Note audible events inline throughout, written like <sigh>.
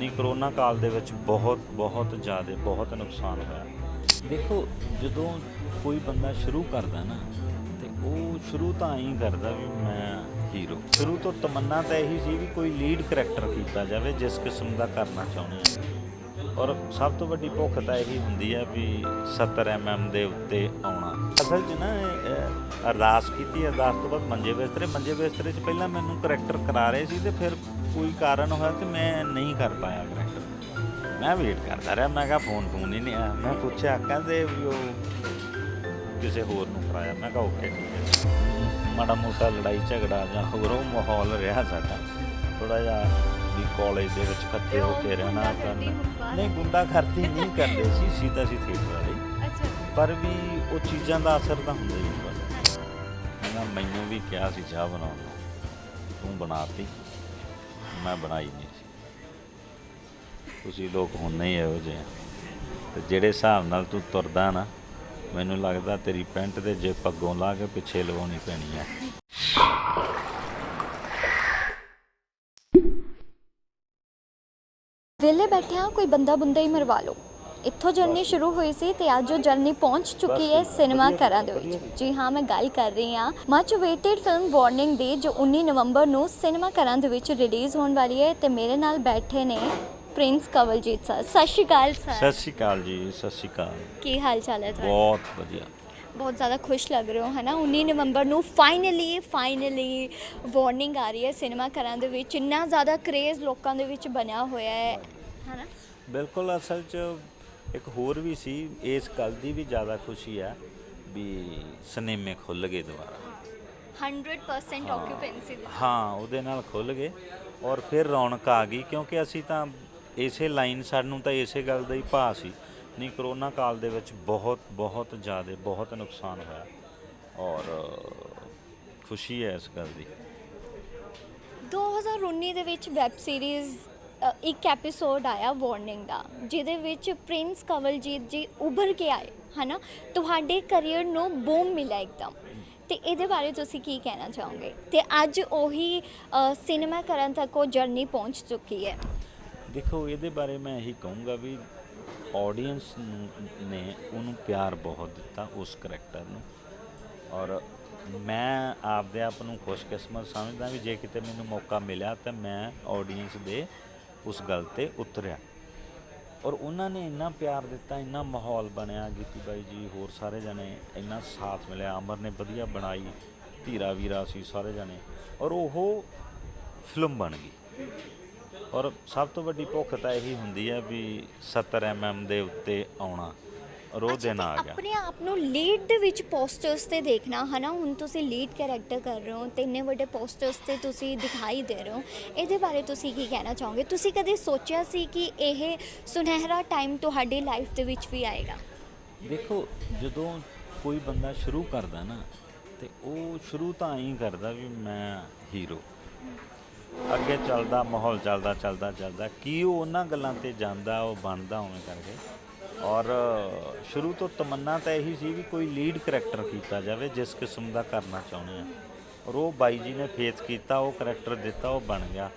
ਨਹੀਂ, ਕਰੋਨਾ ਕਾਲ ਦੇ ਵਿੱਚ ਬਹੁਤ ਬਹੁਤ ਜ਼ਿਆਦਾ, ਬਹੁਤ ਨੁਕਸਾਨ ਹੋਇਆ। ਦੇਖੋ, ਜਦੋਂ ਕੋਈ ਬੰਦਾ ਸ਼ੁਰੂ ਕਰਦਾ ਨਾ, ਤੇ ਉਹ ਸ਼ੁਰੂ ਤਾਂ ਐਂ ਕਰਦਾ ਵੀ ਮੈਂ ਹੀਰੋ ਸ਼ੁਰੂ ਤੋਂ ਤਮੰਨਾ ਤਾਂ ਇਹੀ ਸੀ ਵੀ ਕੋਈ ਲੀਡ ਕਰੈਕਟਰ ਕੀਤਾ ਜਾਵੇ, ਜਿਸ ਕਿਸਮ ਦਾ ਕਰਨਾ ਚਾਹੁੰਦੇ ਆ ਔਰ ਸਭ ਤੋਂ ਵੱਡੀ ਭੁੱਖ ਤਾਂ ਇਹੀ ਹੁੰਦੀ ਹੈ ਵੀ 70 ਐਮਐਮ ਦੇ ਉੱਤੇ ਆਉਣਾ। ਅਸਲ 'ਚ ਨਾ ਅਰਦਾਸ ਕੀਤੀ, ਅਰਦਾਸ ਤੋਂ ਬਾਅਦ ਮੰਜੇ ਬਿਸਤਰੇ ਮੰਜੇ ਬਿਸਤਰੇ 'ਚ ਪਹਿਲਾਂ ਮੈਨੂੰ ਕਰੈਕਟਰ ਕਰਾ ਰਹੇ ਸੀ ਤੇ ਫਿਰ ਕੋਈ ਕਾਰਨ ਹੋਇਆ ਤੇ ਮੈਂ ਨਹੀਂ ਕਰ ਪਾਇਆ ਕਰੈਕਟਰ ਮੈਂ ਵੇਟ ਕਰਦਾ ਰਿਹਾ ਮੈਂ ਕਿਹਾ ਫੋਨ ਫੋਨ ਹੀ ਨਹੀਂ ਆਇਆ। ਮੈਂ ਪੁੱਛਿਆ ਕਹਿੰਦੇ ਵੀ ਉਹ ਕਿਸੇ ਹੋਰ ਨੂੰ ਕਰਾਇਆ ਮੈਂ ਕਿਹਾ ਓਕੇ ਠੀਕ ਹੈ। ਮਾੜਾ ਮੋਟਾ ਲੜਾਈ ਝਗੜਾ ਜਾਂ ਹੋਰ ਉਹ ਮਾਹੌਲ ਰਿਹਾ ਸਾਡਾ। ਥੋੜਾ ਜਿਹਾ ਵੀ ਕਾਲਜ ਦੇ ਵਿੱਚ ਇਕੱਠੇ ਹੋ ਕੇ ਰਹਿਣਾ ਕਰਨਾ। ਨਹੀਂ ਗੁੰਡਾਗਰਦੀ ਨਹੀਂ ਕਰਦੇ ਸੀ ਸੀਤਾ ਸੀ ਥੀਏਟਰ ਵਾਲੇ। ਅੱਛਾ। ਪਰ ਵੀ ਉਹ ਚੀਜ਼ਾਂ ਦਾ ਅਸਰ ਤਾਂ ਹੁੰਦਾ ਹੀ ਹੁੰਦਾ। ਮੈਨੂੰ ਵੀ ਕਿਹਾ ਸੀ ਚਾਹ ਬਣਾਉਣ ਨੂੰ। ਤੂੰ ਬਣਾਤੀ। ਮੈਂ ਬਣਾਈ ਨਹੀਂ ਸੀ। ਤੁਸੀਂ ਲੋਕ ਹੁੰਨੇ ਹੀ ਇਹੋ ਜਿਹੇ ਆ। ਤੇ ਜਿਹੜੇ ਹਿਸਾਬ ਨਾਲ ਤੂੰ ਤੁਰਦਾ ਨਾ, ਮੈਨੂੰ ਲੱਗਦਾ ਤੇਰੀ ਪੈਂਟ ਤੇ ਜੇ ਪੱਗੋਂ ਲਾ ਕੇ ਪਿੱਛੇ ਲਵਾਉਣੀ ਪੈਣੀ ਆ। ਵਿਹਲੇ ਬੈਠਿਆਂ ਕੋਈ ਬੰਦਾ ਬੁੰਦਾ ਹੀ ਮਰਵਾ ਲਓ। ਇੱਥੋਂ ਜਰਨੀ ਸ਼ੁਰੂ ਹੋਈ ਸੀ ਤੇ ਅੱਜ ਉਹ ਜਰਨੀ ਪਹੁੰਚ ਚੁੱਕੀ ਹੈ ਸਿਨੇਮਾ ਘਰਾਂ ਦੇ ਵਿੱਚ। ਜੀ ਹਾਂ ਮੈਂ ਗੱਲ ਕਰ ਰਹੀ ਹਾਂ। ਮਚ ਵੇਟਡ ਫਿਲਮ ਵਾਰਨਿੰਗ ਦੀ ਜੋ 19 ਨਵੰਬਰ ਨੂੰ ਸਿਨੇਮਾ ਘਰਾਂ ਦੇ ਵਿੱਚ ਰਿਲੀਜ਼ ਹੋਣ ਵਾਲੀ ਹੈ ਤੇ ਮੇਰੇ ਨਾਲ ਬੈਠੇ ਨੇ ਪ੍ਰਿੰਸ ਕਵਲਜੀਤ ਸਰ ਸਤਿ ਸ਼੍ਰੀ ਅਕਾਲ ਸਤਿ ਸਰ ਸ਼੍ਰੀ ਅਕਾਲ ਜੀ ਸਤਿ ਸ਼੍ਰੀ ਅਕਾਲ। ਕੀ ਹਾਲ ਚਾਲ ਹੈ ਤੁਹਾਡਾ? ਬਹੁਤ ਵਧੀਆ। ਬਹੁਤ ਜ਼ਿਆਦਾ ਖੁਸ਼ ਲੱਗ ਰਹੇ ਹੋ ਹੈ ਨਾ 19 ਨਵੰਬਰ ਨੂੰ ਫਾਈਨਲੀ ਫਾਈਨਲੀ ਵਾਰਨਿੰਗ ਆ ਰਹੀ ਹੈ ਸਿਨੇਮਾ ਘਰਾਂ ਦੇ ਵਿੱਚ। ਇੰਨਾ ਜ਼ਿਆਦਾ ਕ੍ਰੇਜ਼ ਲੋਕਾਂ ਦੇ ਵਿੱਚ ਬਣਿਆ ਹੋਇਆ ਹੈ ਹੈ ਨਾ ਬਿਲਕੁਲ ਅਸਲ 'ਚ ਇੱਕ ਹੋਰ ਵੀ ਸੀ ਇਸ ਗੱਲ ਦੀ ਵੀ ਜ਼ਿਆਦਾ ਖੁਸ਼ੀ ਆ ਵੀ ਸਿਨੇਮੇ ਖੁੱਲ ਗਏ ਦੁਬਾਰਾ। 100% ਆਕਿਊਪੈਂਸੀ ਦੇ। ਹਾਂ ਉਹਦੇ ਨਾਲ ਖੁੱਲ ਗਏ ਔਰ ਫਿਰ ਰੌਣਕ ਆ ਗਈ ਕਿਉਂਕਿ ਅਸੀਂ ਤਾਂ ਇਸੇ ਲਾਈਨ ਸਾਨੂੰ ਤਾਂ ਇਸੇ ਗੱਲ ਦਾ ਹੀ ਭਾ ਸੀ। ਨਹੀਂ ਕਰੋਨਾ ਕਾਲ ਦੇ ਵਿੱਚ ਬਹੁਤ ਬਹੁਤ ਜ਼ਿਆਦਾ ਬਹੁਤ ਨੁਕਸਾਨ ਹੋਇਆ ਔਰ ਖੁਸ਼ੀ ਹੈ ਇਸ ਗੱਲ ਦੀ। 2019 ਦੇ ਵਿੱਚ ਵੈਬ ਸੀਰੀਜ਼ ਇੱਕ ਐਪੀਸੋਡ ਆਇਆ ਵਾਰਨਿੰਗ ਦਾ, ਜਿਹਦੇ ਵਿੱਚ ਪ੍ਰਿੰਸ ਕਵਲਜੀਤ ਜੀ ਉੱਭਰ ਕੇ ਆਏ, ਹਨਾ? ਤੁਹਾਡੇ ਕੈਰੀਅਰ ਨੂੰ ਬੂਮ ਮਿਲਿਆ ਇੱਕਦਮ। ਤੇ ਇਹਦੇ ਬਾਰੇ ਤੁਸੀਂ ਕੀ ਕਹਿਣਾ ਚਾਹੋਗੇ? ਤੇ ਅੱਜ ਉਹੀ ਸਿਨੇਮਾ ਕਰਨ ਤੱਕ ਉਹ ਜਰਨੀ ਪਹੁੰਚ ਚੁੱਕੀ ਹੈ। ਦੇਖੋ, ਇਹਦੇ ਬਾਰੇ ਮੈਂ ਇਹੀ ਕਹੂੰਗਾ ਵੀ ਆਡੀਅנס ਨੇ ਉਹਨੂੰ ਪਿਆਰ ਬਹੁਤ ਦਿੱਤਾ ਉਸ ਕੈਰੈਕਟਰ ਨੂੰ। ਔਰ ਮੈਂ ਆਪਦੇ ਆਪ ਨੂੰ ਖੁਸ਼ਕਿਸਮਤ ਸਮਝਦਾ ਵੀ ਜੇ ਕਿਤੇ ਮੈਨੂੰ ਮੌਕਾ ਮਿਲਿਆ ਤਾਂ ਮੈਂ ਆਡੀਅנס ਦੇ ਉਸ ਗੱਲ ਤੇ ਉਤਰਿਆ। ਔਰ ਉਹਨਾਂ ਨੇ ਇੰਨਾ ਪਿਆਰ ਦਿੱਤਾ, ਇੰਨਾ ਮਾਹੌਲ ਬਣਿਆ ਗੀਤੀ ਬਾਈ ਜੀ ਹੋਰ ਸਾਰੇ ਜਣੇ ਇੰਨਾ ਸਾਥ ਮਿਲਿਆ। ਅਮਰ ਨੇ ਵਧੀਆ ਬਣਾਈ, ਧੀਰਾ ਵੀਰਾ ਸੀ ਸਾਰੇ ਜਣੇ। ਔਰ ਉਹ ਫਿਲਮ ਬਣ ਗਈ। ਔਰ ਸਭ ਤੋਂ ਵੱਡੀ ਭੁੱਖ ਤਾਂ ਇਹੀ ਹੁੰਦੀ ਹੈ ਵੀ 70 ਐਮਐਮ ਦੇ ਉੱਤੇ ਆਉਣਾ। ਔਰ ਉਹ ਦਿਨ ਆ ਗਿਆ। ਆਪਣੇ ਆਪ ਨੂੰ ਲੀਡ ਦੇ ਵਿੱਚ ਪੋਸਟਰਸ ਤੇ ਦੇਖਣਾ ਹਨਾ? ਹੁਣ ਤੁਸੀਂ ਲੀਡ ਕੈਰੈਕਟਰ ਕਰ ਰਹੇ ਹੋ ਤੇ ਇੰਨੇ ਵੱਡੇ ਪੋਸਟਰਸ ਤੇ ਤੁਸੀਂ ਦਿਖਾਈ ਦੇ ਰਹੇ ਹੋ। ਇਹਦੇ ਬਾਰੇ ਤੁਸੀਂ ਕੀ ਕਹਿਣਾ ਚਾਹੋਗੇ? ਤੁਸੀਂ ਕਦੇ ਸੋਚਿਆ ਸੀ ਕਿ ਇਹ ਸੁਨਹਿਰਾ ਟਾਈਮ ਤੁਹਾਡੀ ਲਾਈਫ ਦੇ ਵਿੱਚ ਵੀ ਆਏਗਾ? ਦੇਖੋ ਜਦੋਂ ਕੋਈ ਬੰਦਾ ਸ਼ੁਰੂ ਕਰਦਾ ਨਾ ਤੇ ਉਹ ਸ਼ੁਰੂ ਤਾਂ ਐਂ ਕਰਦਾ ਵੀ ਮੈਂ ਹੀਰੋ ਅੱਗੇ ਚੱਲਦਾ ਮਾਹੌਲ ਚੱਲਦਾ ਚੱਲਦਾ ਚੱਲਦਾ। ਕੀ ਉਹ ਉਹਨਾਂ ਗੱਲਾਂ ਤੇ ਜਾਂਦਾ ਉਹ ਬਣਦਾ ਉਵੇਂ ਕਰਕੇ। ਔਰ ਸ਼ੁਰੂ ਤੋਂ ਤਮੰਨਾ ਤਾਂ ਇਹੀ ਸੀ ਵੀ ਕੋਈ ਲੀਡ ਕਰੈਕਟਰ ਕੀਤਾ ਜਾਵੇ ਜਿਸ ਕਿਸਮ ਦਾ ਕਰਨਾ ਚਾਹੁੰਦੇ ਆ। ਔਰ ਉਹ ਬਾਈ ਜੀ ਨੇ ਫੇਸ ਕੀਤਾ ਉਹ ਕਰੈਕਟਰ ਦਿੱਤਾ ਉਹ ਬਣ ਗਿਆ।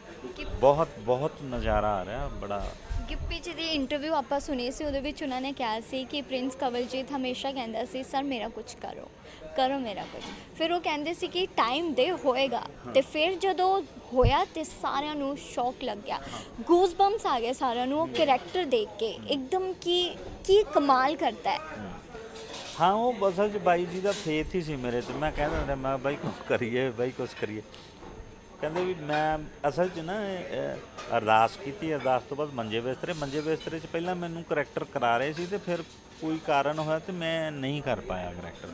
ਬਹੁਤ ਬਹੁਤ ਨਜ਼ਾਰਾ ਆ ਰਿਹਾ ਬੜਾ। ਗਿੱਪੀ ਜੀ ਦੀ ਇੰਟਰਵਿਊ ਆਪਾਂ ਸੁਣੀ ਸੀ ਉਹਦੇ ਵਿੱਚ ਉਹਨਾਂ ਨੇ ਕਿਹਾ ਸੀ ਕਿ ਪ੍ਰਿੰਸ ਕਵਲਜੀਤ ਹਮੇਸ਼ਾ ਕਹਿੰਦਾ ਸੀ ਸਰ ਮੇਰਾ ਕੁਝ ਕਰੋ। ਕਰੋ ਮੇਰਾ ਕੁਝ। ਫਿਰ ਉਹ ਕਹਿੰਦੇ ਸੀ ਕਿ ਟਾਈਮ ਦੇ ਹੋਏਗਾ। ਤੇ ਫਿਰ ਜਦੋਂ ਹੋਇਆ ਤੇ ਸਾਰਿਆਂ ਨੂੰ ਸ਼ੌਕ ਲੱਗ ਗਿਆ। ਗੂਜ਼ ਬੰਪਸ ਆ ਗਏ ਸਾਰਿਆਂ ਨੂੰ ਉਹ ਕੈਰੈਕਟਰ ਦੇਖ ਕੇ। ਇੱਕਦਮ ਕੀ ਕੀ ਕਮਾਲ ਕਰਦਾ ਹੈ। ਹਾਂ ਉਹ ਅਸਲ 'ਚ ਬਾਈ ਜੀ ਦਾ ਫੇਥ ਹੀ ਸੀ ਮੇਰੇ ਤੇ। ਮੈਂ ਕਹਿੰਦਾ ਹੁੰਦਾ ਮੈਂ ਬਾਈ ਕੁਛ ਕਰੀਏ ਬਾਈ ਕੁਛ ਕਰੀਏ। ਕਹਿੰਦੇ ਵੀ ਮੈਂ ਅਸਲ 'ਚ ਨਾ ਅਹ, ਅਰਦਾਸ ਕੀਤੀ ਅਰਦਾਸ ਤੋਂ ਬਾਅਦ ਮੰਜੇ ਬਿਸਤਰੇ। ਮੰਜੇ ਬਿਸਤਰੇ 'ਚ ਪਹਿਲਾਂ ਮੈਨੂੰ ਕਰੈਕਟਰ ਕਰਾ ਰਹੇ ਸੀ ਤੇ ਫਿਰ ਕੋਈ ਕਾਰਨ ਹੋਇਆ ਤੇ ਮੈਂ ਨਹੀਂ ਕਰ ਪਾਇਆ ਕਰੈਕਟਰ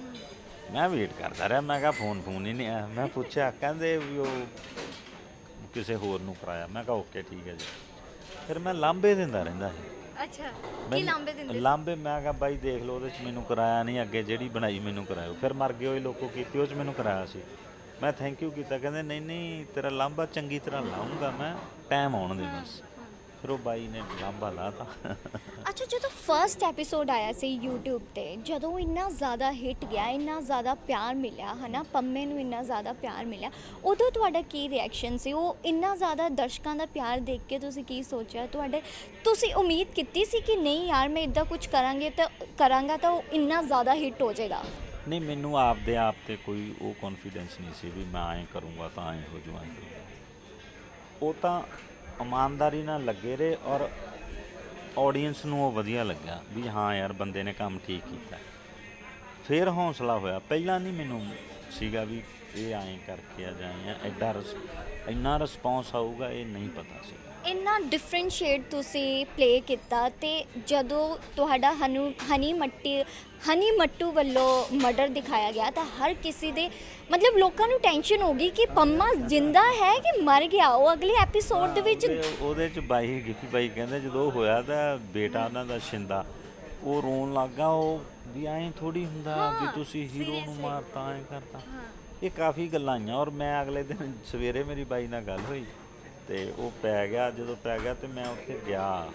ਮੈਂ ਵੇਟ ਕਰਦਾ ਰਿਹਾ ਮੈਂ ਕਿਹਾ ਫੋਨ ਫੋਨ ਹੀ ਨਹੀਂ ਆਇਆ ਮੈਂ ਪੁੱਛਿਆ ਕਹਿੰਦੇ ਵੀ ਉਹ ਕਿਸੇ ਹੋਰ ਨੂੰ ਕਰਾਇਆ। ਮੈਂ ਕਿਹਾ ਓਕੇ ਠੀਕ ਹੈ ਜੀ। ਫਿਰ ਮੈਂ ਲਾਂਬੇ ਦਿੰਦਾ ਰਹਿੰਦਾ ਸੀ। ਅੱਛਾ ਮੈਨੂੰ- ਲਾਂਬੇ ਮੈਂ ਕਿਹਾ ਬਾਈ ਦੇਖ ਲਓ ਉਹਦੇ ਚ ਮੈਨੂੰ ਕਰਾਇਆ ਨਹੀਂ ਅੱਗੇ ਜਿਹੜੀ ਬਣਾਈ ਮੈਨੂੰ ਕਰਾਇਓ। ਫਿਰ ਮਰ ਗਏ ਹੋਏ ਲੋਕੋ ਕੀਤੀ ਉਹ ਚ ਮੈਨੂੰ ਕਰਾਇਆ ਸੀ। ਮੈਂ ਥੈਂਕ ਯੂ ਕੀਤਾ ਕਹਿੰਦੇ ਨਹੀਂ ਨਹੀਂ ਤੇਰਾ ਲਾਂਬਾ ਚੰਗੀ ਤਰ੍ਹਾਂ ਲਾਉਂਗਾ ਮੈਂ ਟਾਈਮ ਆਉਣ ਦੇ ਬਸ। ਫਿਰ ਉਹ ਬਾਈ ਨੇ ਲਾਂਬਾ ਲਾਤਾ। ਅੱਛਾ ਜਦੋਂ ਫਰਸਟ ਐਪੀਸੋਡ ਆਇਆ ਸੀ YouTube ਤੇ ਜਦੋਂ ਇੰਨਾ ਜ਼ਿਆਦਾ ਹਿੱਟ ਗਿਆ ਇੰਨਾ ਜ਼ਿਆਦਾ ਪਿਆਰ ਮਿਲਿਆ ਹਨਾ? ਪੰਮੇ ਨੂੰ ਇੰਨਾ ਜ਼ਿਆਦਾ ਪਿਆਰ ਮਿਲਿਆ ਉਦੋਂ ਤੁਹਾਡਾ ਕੀ ਰਿਐਕਸ਼ਨ ਸੀ? ਉਹ ਇੰਨਾ ਜ਼ਿਆਦਾ ਦਰਸ਼ਕਾਂ ਦਾ ਪਿਆਰ ਦੇਖ ਕੇ ਤੁਸੀਂ ਕੀ ਸੋਚਿਆ? ਤੁਹਾਡੇ ਤੁਸੀਂ ਉਮੀਦ ਕੀਤੀ ਸੀ ਕਿ ਨਹੀਂ ਯਾਰ ਮੈਂ ਇਦਾਂ ਕੁਝ ਕਰਾਂਗੇ ਤਾਂ ਕਰਾਂਗਾ ਤਾਂ ਉਹ ਇੰਨਾ ਜ਼ਿਆਦਾ ਹਿੱਟ ਹੋ ਜਾਏਗਾ? ਨਹੀਂ ਮੈਨੂੰ ਆਪਦੇ ਆਪ ਤੇ ਕੋਈ ਉਹ ਕੌਨਫੀਡੈਂਸ ਨਹੀਂ ਸੀ ਵੀ ਮੈਂ ਐਂ ਕਰੂੰਗਾ ਤਾਂ ਐਂ ਹੋ ਜਾਵਾਂ ਉਹ ਤਾਂ ਇਮਾਨਦਾਰੀ ਨਾਲ ਲੱਗੇ ਰਹੇ ਔਰ ਆਡੀਅנס ਨੂੰ ਉਹ ਵਧੀਆ ਲੱਗਾ ਵੀ ਹਾਂ ਯਾਰ ਬੰਦੇ ਨੇ ਕੰਮ ਠੀਕ ਕੀਤਾ। ਫਿਰ ਹੌਸਲਾ ਹੋਇਆ। ਪਹਿਲਾਂ ਨਹੀਂ ਮੈਨੂੰ ਸੀਗਾ ਵੀ ਇਹ ਐਂ ਕਰਕੇ ਆ ਜਾਏ ਆ ਐਡਾ ਰਿਸ- ਇੰਨਾ ਰਿਸਪੌਂਸ ਆਊਗਾ ਇਹ ਨਹੀਂ ਪਤਾ ਸੀ। ਇੰਨਾ ਡਿਫਰੈਂਸ਼ੀਏਟ ਤੁਸੀਂ ਪਲੇ ਕੀਤਾ ਤੇ ਜਦੋਂ ਤੁਹਾਡਾ ਹਨੂ ਹਨੀ ਮੱਟੀ ਹਨੀ ਮੱਟੂ ਵੱਲੋਂ ਮਰਡਰ ਦਿਖਾਇਆ ਗਿਆ ਤਾਂ ਹਰ ਕਿਸੇ ਦੇ ਮਤਲਬ ਲੋਕਾਂ ਨੂੰ ਟੈਨਸ਼ਨ ਹੋ ਗਈ ਕਿ ਪੰਮਾ ਜਿੰਦਾ ਹੈ ਕਿ ਮਰ ਗਿਆ ਉਹ ਅਗਲੇ ਐਪੀਸੋਡ ਦੇ ਵਿੱਚ ਉਹਦੇ- ਉਹਦੇ ਚ ਬਾਈ ਗਿੱਪੀ ਬਾਈ ਕਹਿੰਦੇ ਜਦੋਂ ਉਹ ਹੋਇਆ ਤਾਂ ਬੇਟਾ ਉਹਨਾਂ ਦਾ ਸ਼ਿੰਦਾ ਉਹ ਰੋਣ ਲੱਗਾ ਉਹ ਵੀ ਐਂ ਥੋੜੀ ਹੁੰਦਾ ਵੀ ਤੁਸੀਂ ਹੀਰੋ ਨੂੰ। ਮਾਰਤਾ ਐਂ ਕਰਤਾ। ਇਹ ਕਾਫੀ ਗੱਲਾਂ ਆਈਆਂ ਔਰ ਮੈਂ ਅਗਲੇ ਦਿਨ ਸਵੇਰੇ ਮੇਰੀ ਬਾਈ ਨਾਲ ਗੱਲ ਹੋਈ ਤੇ ਉਹ ਪੈ ਗਿਆ ਜਦੋਂ ਪੈ ਗਿਆ ਤੇ ਮੈਂ ਉੱਥੇ ਗਿਆ।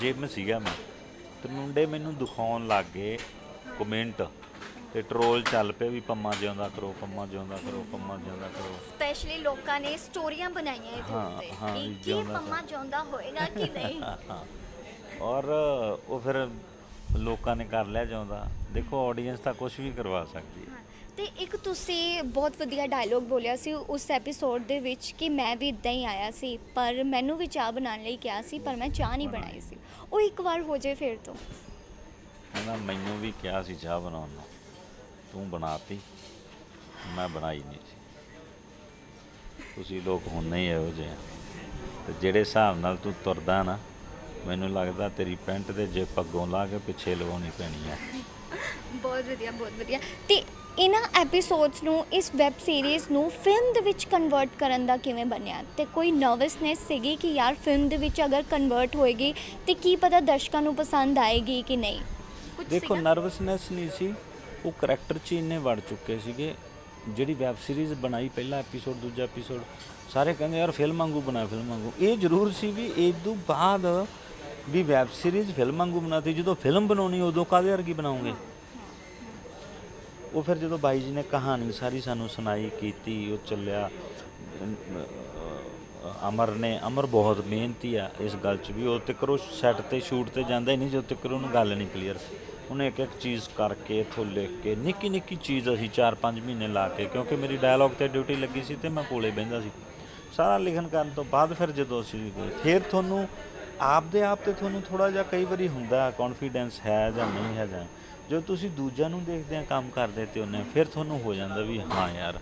ਜਿਮ ਸੀਗਾ ਮੈਂ। ਤੇ ਮੁੰਡੇ ਮੈਨੂੰ ਦਿਖਾਉਣ ਲੱਗ ਗਏ ਕਮੈਂਟ ਤੇ ਟਰੋਲ ਚੱਲ ਪਏ ਵੀ ਪੰਮਾ ਜਿਉਂਦਾ ਕਰੋ ਪੰਮਾ ਜਿਉਂਦਾ ਕਰੋ ਪੰਮਾ ਜਿਉਂਦਾ ਕਰੋ। ਸਪੈਸ਼ਲੀ ਲੋਕਾਂ ਨੇ ਸਟੋਰੀਆਂ ਬਣਾਈਆਂ ਇਹਦੇ ਹਾਂ, ਉੱਤੇ ਹਾਂ, ਕਿ ਜਿਉਂਦਾ ਪੰਮਾ ਜਿਉਂਦਾ ਹੋਏਗਾ ਕਿ ਨਹੀਂ? <laughs> ਔਰ ਉਹ ਫਿਰ ਲੋਕਾਂ ਨੇ ਕਰ ਲਿਆ ਚਾਹੁੰਦਾ ਦੇਖੋ ਆਡੀਅנס ਤਾਂ ਕੁਝ ਵੀ ਕਰਵਾ ਸਕਦੀ ਹੈ। ਤੇ ਇੱਕ ਤੁਸੀਂ ਬਹੁਤ ਵਧੀਆ ਡਾਇਲੋਗ ਬੋਲਿਆ ਸੀ ਉਸ ਐਪੀਸੋਡ ਦੇ ਵਿੱਚ ਕਿ ਮੈਂ ਵੀ ਇਦਾਂ ਹੀ ਆਇਆ ਸੀ, ਪਰ ਮੈਨੂੰ ਵੀ ਚਾਹ ਬਣਾਉਣ ਲਈ ਕਿਹਾ ਸੀ, ਪਰ ਮੈਂ ਚਾਹ ਨਹੀਂ ਬਣਾਈ ਸੀ। ਉਹ ਇੱਕ ਵਾਰ ਹੋ ਜਾਏ ਫਿਰ ਤੋਂ। ਕਹਿੰਦਾ, ਮੈਨੂੰ ਵੀ ਕਿਹਾ ਸੀ ਚਾਹ ਬਣਾਉਣ ਨੂੰ। ਤੂੰ ਬਣਾਤੀ, ਮੈਂ ਬਣਾਈ ਨਹੀਂ ਸੀ। ਤੁਸੀਂ ਲੋਕ ਹੁੰਨੇ ਹੀ ਇਹੋ ਜਿਹੇ ਆ। ਤੇ ਜਿਹੜੇ ਹਿਸਾਬ ਨਾਲ ਤੂੰ ਤੁਰਦਾ ਨਾ, ਮੈਨੂੰ ਲੱਗਦਾ ਤੇਰੀ ਪੈਂਟ ਦੇ ਜੇ ਪੱਗੋਂ ਲਾ ਕੇ ਪਿੱਛੇ ਲਵਾਉਣੀ ਪੈਣੀ ਆ। ਬਹੁਤ ਵਧੀਆ ਬਹੁਤ ਵਧੀਆ। ਤੇ ਇਹਨਾਂ ਐਪੀਸੋਡਸ ਨੂੰ ਇਸ ਵੈਬ ਸੀਰੀਜ਼ ਨੂੰ ਫਿਲਮ ਦੇ ਵਿੱਚ ਕਨਵਰਟ ਕਰਨ ਦਾ ਕਿਵੇਂ ਬਣਿਆ? ਤੇ ਕੋਈ ਨਰਵਸਨੈਸ ਸੀਗੀ ਕਿ ਯਾਰ ਫਿਲਮ ਦੇ ਵਿੱਚ ਅਗਰ ਕਨਵਰਟ ਹੋਏਗੀ ਤੇ ਕੀ ਪਤਾ ਦਰਸ਼ਕਾਂ ਨੂੰ ਪਸੰਦ ਆਏਗੀ ਕਿ ਨਹੀਂ? ਦੇਖੋ ਸੀਗਾ? ਨਰਵਸਨੈਸ ਨਹੀਂ ਸੀ। ਉਹ ਕਰੈਕਟਰ 'ਚ ਹੀ ਇੰਨੇ ਵੜ ਚੁੱਕੇ ਸੀਗੇ। ਜਿਹੜੀ ਵੈਬ ਸੀਰੀਜ਼ ਬਣਾਈ ਪਹਿਲਾ ਐਪੀਸੋਡ ਦੂਜਾ ਐਪੀਸੋਡ ਸਾਰੇ ਕਹਿੰਦੇ ਯਾਰ ਫਿਲਮ ਵਾਂਗੂ ਬਣਾ ਫਿਲਮ ਵਾਂਗੂ। ਇਹ ਜ਼ਰੂਰ ਸੀ ਵੀ ਇਹ ਤੋਂ ਬਾਅਦ ਵੀ ਵੈਬ ਸੀਰੀਜ਼ ਫਿਲਮ ਵਾਂਗੂ ਬਣਾਤੀ। ਜਦੋਂ ਫਿਲਮ ਬਣਾਉਣੀ ਉਦੋਂ ਕਾਹਦੇ ਵਰਗੀ ਬਣਾਉਂਗੇ ਉਹ ਫਿਰ ਜਦੋਂ ਬਾਈ ਜੀ ਨੇ ਕਹਾਣੀ ਸਾਰੀ ਸਾਨੂੰ ਸੁਣਾਈ, ਕੀਤੀ, ਉਹ ਚੱਲਿਆ ਅਮਰ ਨੇ, ਅਮਰ ਬਹੁਤ ਮਿਹਨਤੀ ਆ ਇਸ ਗੱਲ 'ਚ ਵੀ, ਉਹ ਤੱਕ ਉਹ ਸੈੱਟ ਤੇ ਸ਼ੂਟ ਤੇ ਜਾਂਦਾ ਹੀ ਨਹੀਂ ਜਦੋਂ ਤੱਕ ਉਹਨੂੰ ਗੱਲ ਨਹੀਂ ਕਲੀਅਰ ਉਹਨੇ ਇੱਕ ਇੱਕ ਚੀਜ਼ ਕਰਕੇ ਇੱਥੋਂ ਲਿਖ ਕੇ ਨਿੱਕੀ ਨਿੱਕੀ ਚੀਜ਼ ਅਸੀਂ 4-5 ਮਹੀਨੇ ਲਾ ਕੇ, ਕਿਉਂਕਿ ਮੇਰੀ ਡਾਇਲੌਗ ਤੇ ਡਿਊਟੀ ਲੱਗੀ ਸੀ ਤੇ ਮੈਂ ਕੋਲੇ ਬਹਿੰਦਾ ਸੀ। ਸਾਰਾ ਲਿਖਣ ਕਰਨ ਤੋਂ ਬਾਅਦ ਫਿਰ ਜਦੋਂ ਅਸੀਂ ਗਏ, ਫਿਰ ਤੁਹਾਨੂੰ ਆਪਦੇ ਆਪ ਤੇ ਤੁਹਾਨੂੰ ਥੋੜਾ ਜਿਹਾ ਕਈ ਵਾਰੀ ਹੁੰਦਾ ਕੌਨਫੀਡੈਂਸ ਹੈ ਜਾਂ ਨਹੀਂ ਹੈ ਜਾਂ ਜਦੋਂ ਤੁਸੀਂ ਦੂਜਿਆਂ ਨੂੰ ਦੇਖਦੇ ਆ ਕੰਮ ਕਰਦੇ ਤੇ ਉਹਨੇ ਫਿਰ ਤੁਹਾਨੂੰ ਹੋ ਜਾਂਦਾ ਵੀ ਹਾਂ ਯਾਰ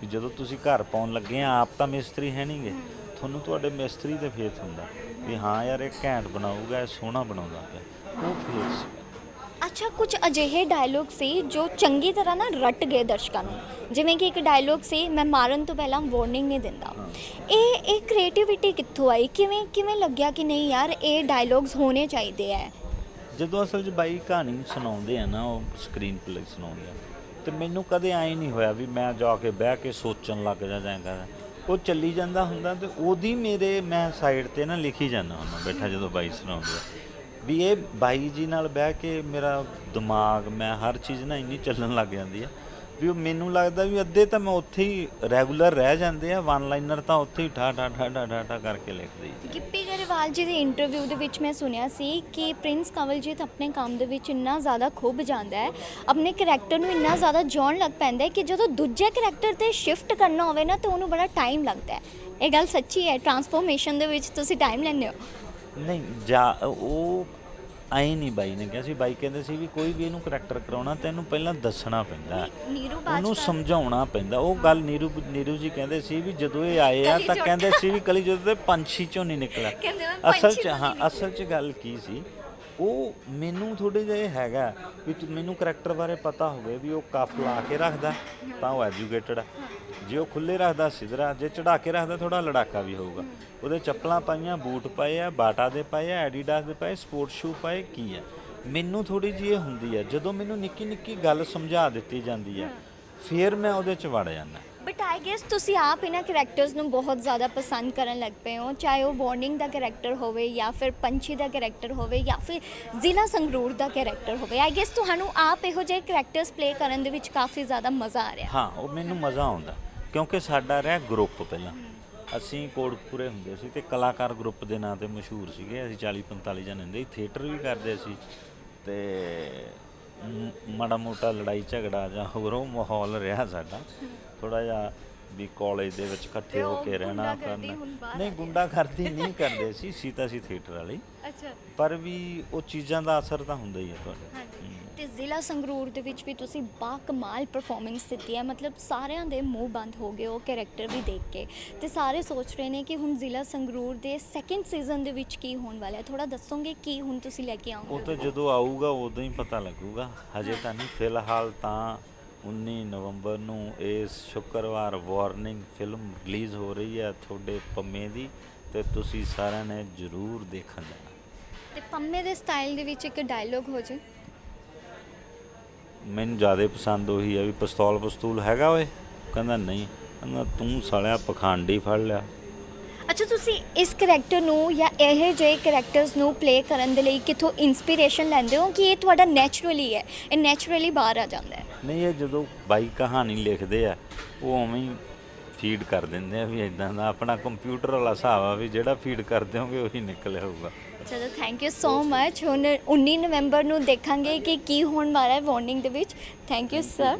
ਵੀ ਜਦੋਂ ਤੁਸੀਂ ਘਰ ਪਾਉਣ ਲੱਗੇ ਆ ਆਪ ਤਾਂ ਮਿਸਤਰੀ ਹੈ ਨਹੀਂਗੇ ਤੁਹਾਨੂੰ ਤੁਹਾਡੇ ਮਿਸਤਰੀ ਤੇ ਫੇਥ ਹੁੰਦਾ ਵੀ ਹਾਂ ਯਾਰ ਇਹ ਘੈਂਟ ਬਣਾਊਗਾ ਇਹ ਸੋਹਣਾ ਬਣਾਉਂਦਾ ਪਿਆ ਉਹ ਫੇਥ ਅੱਛਾ ਕੁਝ ਅਜਿਹੇ ਡਾਇਲੋਗ ਸੀ ਜੋ ਚੰਗੀ ਤਰ੍ਹਾਂ ਨਾ ਰੱਟ ਗਏ ਦਰਸ਼ਕਾਂ ਨੂੰ। ਜਿਵੇਂ ਕਿ ਇੱਕ ਡਾਇਲੋਗ ਸੀ ਮੈਂ ਮਾਰਨ ਤੋਂ ਪਹਿਲਾਂ ਵਾਰਨਿੰਗ ਨਹੀਂ ਦਿੰਦਾ। ਇਹ ਇਹ ਕ੍ਰੀਏਟੀਵਿਟੀ ਕਿੱਥੋਂ ਆਈ? ਕਿਵੇਂ ਕਿਵੇਂ ਲੱਗਿਆ ਕਿ ਨਹੀਂ ਯਾਰ ਇਹ ਡਾਇਲੋਗਸ ਹੋਣੇ ਚਾਹੀਦੇ ਆ ਜਦੋਂ ਅਸਲ 'ਚ ਬਾਈ ਕਹਾਣੀ ਸੁਣਾਉਂਦੇ ਆ ਨਾ, ਉਹ ਸਕਰੀਨ ਪਲੇ ਸੁਣਾਉਂਦੇ ਆ, ਤੇ ਮੈਨੂੰ ਕਦੇ ਐ ਨਹੀਂ ਹੋਇਆ ਵੀ ਮੈਂ ਜਾ ਕੇ ਬਹਿ ਕੇ ਸੋਚਣ ਲੱਗ ਜਾ ਜਾਂਗਾ ਉਹ ਚੱਲੀ ਜਾਂਦਾ ਹੁੰਦਾ ਤੇ ਉਹਦੀ ਮੇਰੇ ਮੈਂ ਸਾਈਡ ਤੇ ਨਾ ਲਿਖੀ ਜਾਂਦਾ ਹੁੰਦਾ, ਬੈਠਾ ਜਦੋਂ ਬਾਈ ਸੁਣਾਉਂਦੇ ਆ। ਵੀ ਇਹ ਬਾਈ ਜੀ ਨਾਲ ਬਹਿ ਕੇ ਮੇਰਾ ਦਿਮਾਗ, ਮੈਂ ਹਰ ਚੀਜ਼ ਨਾ ਇੰਨੀ ਚੱਲਣ ਲੱਗ ਜਾਂਦੀ ਆ ਵੀ ਉਹ ਮੈਨੂੰ ਲੱਗਦਾ ਵੀ ਅੱਧੇ ਤਾਂ ਮੈਂ ਉੱਥੇ ਹੀ ਰੈਗੂਲਰ ਰਹਿ ਜਾਂਦੇ ਆ ਵਨ ਲਾਈਨਰ ਤਾਂ ਉੱਥੇ ਹੀ ਠਾ ਠਾ ਠਾ ਠਾ ਠਾ ਠਾ ਕਰਕੇ ਲਿਖਦੇ ਹੀ ਗਿੱਪੀ ਜੀ ਦੇ ਇੰਟਰਵਿਊ ਦੇ ਵਿੱਚ ਮੈਂ ਸੁਣਿਆ ਸੀ ਕਿ ਪ੍ਰਿੰਸ ਕੰਵਲਜੀਤ ਆਪਣੇ ਕੰਮ ਦੇ ਵਿੱਚ ਇੰਨਾ ਜ਼ਿਆਦਾ ਖੁੱਭ ਜਾਂਦਾ ਹੈ, ਆਪਣੇ ਕਰੈਕਟਰ ਨੂੰ ਇੰਨਾ ਜ਼ਿਆਦਾ ਜੋੜਨ ਲੱਗ ਪੈਂਦਾ ਹੈ ਕਿ ਜਦੋਂ ਦੂਜੇ ਕਰੈਕਟਰ ਤੇ ਸ਼ਿਫਟ ਕਰਨਾ ਹੋਵੇ ਨਾ ਤਾਂ ਉਹਨੂੰ ਬੜਾ ਟਾਈਮ ਲੱਗਦਾ ਹੈ। ਇਹ ਗੱਲ ਸੱਚੀ ਹੈ ਟਰਾਂਸਫੋਰਮੇਸ਼ਨ ਦੇ ਵਿੱਚ ਤੁਸੀਂ ਟਾਈਮ ਲੈਂਦੇ ਹੋ। ਨਹੀਂ, ਜਾ ਉਹ ਐਂ ਨਹੀਂ ਬਾਈ ਨੇ ਕਿਹਾ ਸੀ। ਬਾਈ ਕਹਿੰਦੇ ਸੀ ਵੀ ਕੋਈ ਵੀ ਇਹਨੂੰ ਕਰੈਕਟਰ ਕਰਾਉਣਾ ਤਾਂ ਇਹਨੂੰ ਪਹਿਲਾਂ ਦੱਸਣਾ ਪੈਂਦਾ। ਨੀਰੂ ਉਹਨੂੰ ਸਮਝਾਉਣਾ ਪੈਂਦਾ। ਉਹ ਗੱਲ ਨੀਰੂ ਨੀਰੂ ਜੀ ਕਹਿੰਦੇ ਸੀ ਵੀ ਜਦੋਂ ਇਹ ਆਏ ਆ ਤਾਂ। ਕਹਿੰਦੇ ਸੀ ਵੀ ਕਲੀ ਜਦੋਂ ਤੇ ਪੰਛੀ ਚੋਂ ਨਹੀਂ ਨਿਕਲਿਆ। ਅਸਲ ਚ ਹਾਂ ਅਸਲ ਚ ਗੱਲ ਕੀ ਸੀ? ਉਹ ਮੈਨੂੰ ਥੋੜੇ ਜਿਹਾ ਇਹ ਹੈਗਾ ਵੀ ਤੂੰ- ਮੈਨੂੰ ਕਰੈਕਟਰ ਬਾਰੇ ਪਤਾ ਹੋਵੇ ਵੀ ਉਹ ਕਫ ਲਾ ਕੇ ਰੱਖਦਾ, ਤਾਂ ਉਹ ਐਜੂਕੇਟਡ ਆ। ਜੇ ਉਹ ਖੁੱਲੇ ਰੱਖਦਾ, ਸਿਧਰਾ, ਜੇ ਚੜਾ ਕੇ ਰੱਖਦਾ ਥੋੜਾ ਲੜਾਕਾ ਵੀ ਹੋਊਗਾ। ਉਹਦੇ ਚੱਪਲਾਂ ਪਾਈਆਂ, ਬੂਟ ਪਾਏ ਆ, ਬਾਟਾ ਦੇ ਪਾਏ ਆ, ਐਡੀਡਾਸ ਦੇ ਪਾਏ ਸਪੋਰਟ ਸ਼ੂ ਪਾਏ, ਕੀ ਆ। ਮੈਨੂੰ ਥੋੜੀ ਜਿਹੀ ਇਹ ਹੁੰਦੀ ਆ, ਜਦੋਂ ਮੈਨੂੰ ਨਿੱਕੀ ਨਿੱਕੀ ਗੱਲ ਸਮਝਾ ਦਿੱਤੀ ਜਾਂਦੀ ਆ, ਫਿਰ ਮੈਂ ਉਹਦੇ ਚ ਵੜ ਜਾਂਦਾ। ਬਟ ਆਈ ਗੈਸ ਤੁਸੀਂ ਆਪ ਇਹਨਾਂ ਕੈਰੈਕਟਰਸ ਨੂੰ ਬਹੁਤ ਜ਼ਿਆਦਾ ਪਸੰਦ ਕਰਨ ਲੱਗ ਪਏ ਹੋ, ਚਾਹੇ ਉਹ ਵਾਰਨਿੰਗ ਦਾ ਕੈਰੈਕਟਰ ਹੋਵੇ ਜਾਂ ਫਿਰ ਪੰਛੀ ਦਾ ਕੈਰੈਕਟਰ ਹੋਵੇ ਜਾਂ ਫਿਰ ਜ਼ਿਲ੍ਹਾ ਸੰਗਰੂਰ ਦਾ ਕੈਰੈਕਟਰ ਹੋਵੇ। ਆਈ ਗੈਸ ਤੁਹਾਨੂੰ ਆਪ ਇਹੋ ਜਿਹੇ ਕੈਰੈਕਟਰਸ ਪਲੇ ਕਰਨ ਦੇ ਵਿੱਚ ਕਾਫੀ ਜ਼ਿਆਦਾ ਮਜ਼ਾ ਆ ਰਿਹਾ। ਹਾਂ, ਉਹ ਮੈਨੂੰ ਮਜ਼ਾ ਆਉਂਦਾ, ਕਿਉਂਕਿ ਸਾਡਾ ਰਿਹਾ ਗਰੁੱਪ ਪਹਿਲਾਂ। ਅਸੀਂ ਕੋੜਪੂਰੇ ਹੁੰਦੇ ਸੀ ਤੇ ਕਲਾਕਾਰ ਗਰੁੱਪ ਦੇ ਨਾਂ ਤੇ ਮਸ਼ਹੂਰ ਸੀਗੇ, ਅਸੀਂ 40 45 ਜਣੇ ਹੁੰਦੇ ਸੀ ਥੀਏਟਰ ਵੀ ਕਰਦੇ ਸੀ। ਤੇ ਮਾੜਾ ਮੋਟਾ ਲੜਾਈ ਝਗੜਾ ਜਾਂ ਹੋਰ ਉਹ ਮਾਹੌਲ ਰਿਹਾ ਸਾਡਾ। ਥੋੜਾ ਜਿਹਾ ਵੀ ਕਾਲਜ ਦੇ ਵਿੱਚ ਇਕੱਠੇ ਹੋ ਉਹ ਕੇ ਰਹਿਣਾ ਕਰਨਾ। ਨਹੀਂ ਆ ਗਈ। ਗੁੰਡਾਗਰਦੀ ਨਹੀਂ ਕਰਦੇ ਸੀ ਸੀਤਾ ਸੀ ਥੀਏਟਰ ਵਾਲੀ। ਅੱਛਾ। ਪਰ ਵੀ ਉਹ ਚੀਜ਼ਾਂ ਦਾ ਅਸਰ ਤਾਂ ਹੁੰਦਾ ਹੀ ਹੈ ਤੁਹਾਡੇ। ਤੇ ਜ਼ਿਲ੍ਹਾ ਸੰਗਰੂਰ ਦੇ ਵਿੱਚ ਵੀ ਤੁਸੀਂ ਬਾ ਕਮਾਲ ਪਰਫਾਰਮੈਂਸ ਦਿੱਤੀ ਹੈ ਮਤਲਬ ਸਾਰਿਆਂ ਦੇ ਮੂੰਹ ਬੰਦ ਹੋ ਗਏ ਉਹ ਕੈਰੈਕਟਰ ਵੀ ਦੇਖ ਕੇ। ਤੇ ਸਾਰੇ ਸੋਚ ਰਹੇ ਨੇ ਕਿ ਹੁਣ ਜ਼ਿਲ੍ਹਾ ਸੰਗਰੂਰ ਦੇ ਸੈਕੰਡ ਸੀਜ਼ਨ ਦੇ ਵਿੱਚ ਕੀ ਹੋਣ ਵਾਲਾ ਹੈ। ਥੋੜਾ ਦੱਸੋਗੇ ਕੀ ਹੁਣ ਤੁਸੀਂ ਲੈ ਕੇ ਉਹ ਆਓਗੇ ਤਾਂ ਜਦੋਂ ਆਊਗਾ ਉਦੋਂ ਹੀ ਪਤਾ ਲੱਗੂਗਾ। ਹਜੇ ਤਾਂ ਨਹੀਂ ਫਿਲਹਾਲ ਤਾਂ 19 ਨਵੰਬਰ ਨੂੰ ਇਸ ਸ਼ੁੱਕਰਵਾਰ ਵਾਰਨਿੰਗ ਫਿਲਮ ਰਿਲੀਜ਼ ਹੋ ਰਹੀ ਹੈ ਤੁਹਾਡੇ ਪੰਮੇ ਦੀ ਤੇ ਤੁਸੀਂ ਸਾਰਿਆਂ ਨੇ ਜ਼ਰੂਰ ਦੇਖਣ ਜਾਣਾ। ਤੇ ਪੰਮੇ ਦੇ ਸਟਾਈਲ ਦੇ ਵਿੱਚ ਇੱਕ ਡਾਇਲੋਗ ਹੋ ਜੇ ਮੈਨੂੰ ਜ਼ਿਆਦਾ ਪਸੰਦ ਉਹੀ ਹੈ ਵੀ ਪਿਸਤੌਲ ਪਸਤੂਲ ਹੈਗਾ ਓਏ। ਕਹਿੰਦਾ ਨਹੀਂ। ਕਹਿੰਦਾ ਤੂੰ ਸਾਲਿਆ ਪਖੰਡੀ ਫੜ ਲਿਆ। ਅੱਛਾ ਤੁਸੀਂ ਇਸ ਕਰੈਕਟਰ ਨੂੰ ਜਾਂ ਇਹ ਜਿਹੇ ਕਰੈਕਟਰਸ ਨੂੰ ਪਲੇ ਕਰਨ ਦੇ ਲਈ ਕਿੱਥੋਂ ਇਨਸਪੀਰੇਸ਼ਨ ਲੈਂਦੇ ਹੋ ਕਿ ਇਹ ਤੁਹਾਡਾ ਨੈਚੁਰਲੀ ਹੈ ਇਹ ਨੈਚੁਰਲੀ ਬਾਹਰ ਆ ਜਾਂਦਾ ਹੈ? ਨਹੀਂ, ਇਹ ਜਦੋਂ ਬਾਈ ਕਹਾਣੀ ਲਿਖਦੇ ਆ, ਉਹ ਉਵੇਂ ਹੀ ਫੀਡ ਕਰ ਦਿੰਦੇ ਆ ਵੀ ਇਦਾਂ ਦਾ। ਆਪਣਾ ਕੰਪਿਊਟਰ ਵਾਲਾ ਹਿਸਾਬ ਆ ਵੀ ਜਿਹੜਾ ਫੀਡ ਕਰ ਦਿਓਗੇ ਉਹੀ ਨਿਕਲ ਆਊਗਾ। ਚਲੋ ਥੈਂਕ ਯੂ ਸੋ ਮਚ ਹੁਣ 19 ਨਵੰਬਰ ਨੂੰ ਦੇਖਾਂਗੇ ਕਿ ਕੀ ਹੋਣ ਵਾਲਾ ਹੈ ਵਾਰਨਿੰਗ ਦੇ ਵਿੱਚ। Thank you sir